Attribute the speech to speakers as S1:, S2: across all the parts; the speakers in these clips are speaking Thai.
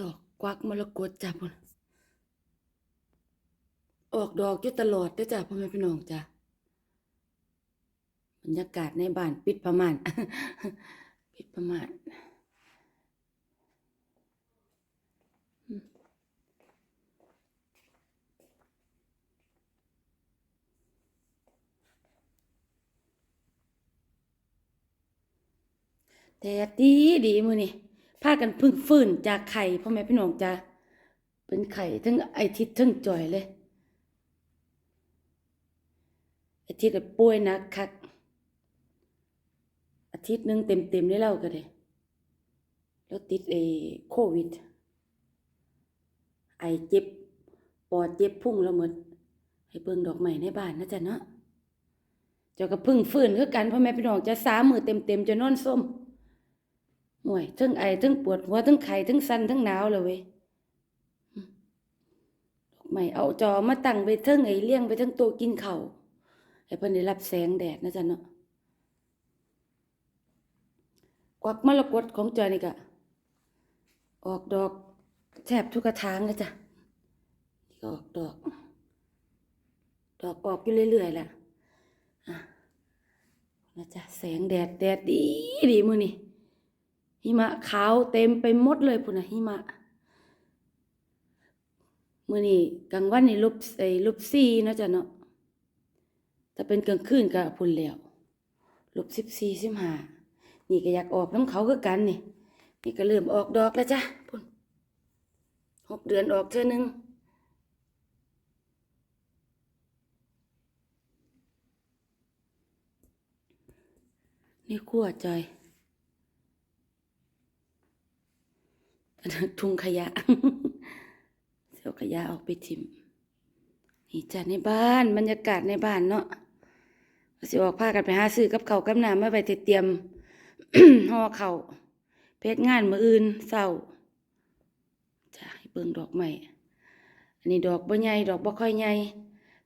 S1: ดอกกวักมรกตจ้ะพุ่นออกดอกอยู่ตลอดเด้อจ้ะพ่อแม่พี่น้องจ้ะบรรยากาศในบ้านปิดประมาณปิดประมาณแดดดีดีมื้อนี้ พากันพึ่งฟื้นจากไข่พ่อแม่พี่น้องจ้ะเป็นไข่ทั้งไอทิศทั้งจอยเลยอาทิตย์น่ะป่วยนักคักอาทิตย์หนึงเต็มๆได้เล่าก็ได้แล้วติดเอโควิด ไอเจ็บปอดเจ็บพุ่งแล้วหมดให้เบิ่งดอกไม้ในบ้านนะจ๊ะเนาะเจ้าก็พึ่งฟื้นคือกันพ่อแม่พี่น้องจะสามมือเต็มๆจะนอนส้ม ห่วยทั้งไอทั้งปวดหัวทั้งไข้ทั้งสั่นทั้งหนาวเลยเว้ยไม้เอาจอมาตั้งไว้เทิงไอเลี้ยงไปทั้งต๊ะกินเข้าวให้เพิ่นได้รับแสงแดดนะจ๊ะเนาะกวักมรกตของจอนี่ก็ออกดอกแทบทุกกระถางเลยจ้ะออกดอกดอกออกอยู่เรื่อยๆแหละนะจ๊ะแสงแดดแดดดีดีมือนี้ หิมะขาวเต็มไปหมดเลยพุ่นน่ะหิมะมื้อนี้กลางวันนี่ลบไอ้ลบสี่นาะจ๊ะเนาะถ้าเป็นกลางคืนก็พุ่นแล้วลบสิบสี่สิบห้านี่ก็อยากออกน้ำเขาคือกันนี่นี่ก็เริ่มออกดอกแล้วจ้ะพุ่นหกเดือนออกเท่อนึงนี่ขั้วจอยอันนั้น ทุงขยะ เสียวขยะออกไปทิมนี่จ้ะในบ้านบรรยากาศในบ้านเนาะสิออกพากันไปหาซื้อกับเขากับน้ำมาไปเตรียมห่อเขาเพชรงานมืออื่นเศร้าจ้ะให้เบิ่งดอกใหม่อันนี้ดอกบ่ใหญ่ดอกบ่ค่อยใหญ่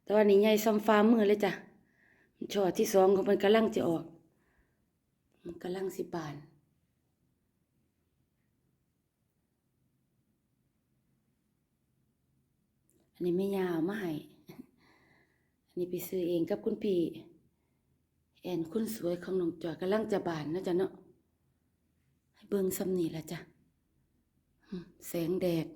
S1: แต่ว่านี่ใหญ่ซ้ำฟ้ามือเลยจ้ะช่อที่สองของมันกำลังจะออกมันกำลังสิบาน อันนี้ไม่ยาวมาให้อันนี้ไปซื้อเองกับคุณพี่แอนคุณสวยของน้องจอยกำลังจะบานนะจ๊ะเนาะให้เบิ่งซ้ำนี่ละจ้ะแสงแดด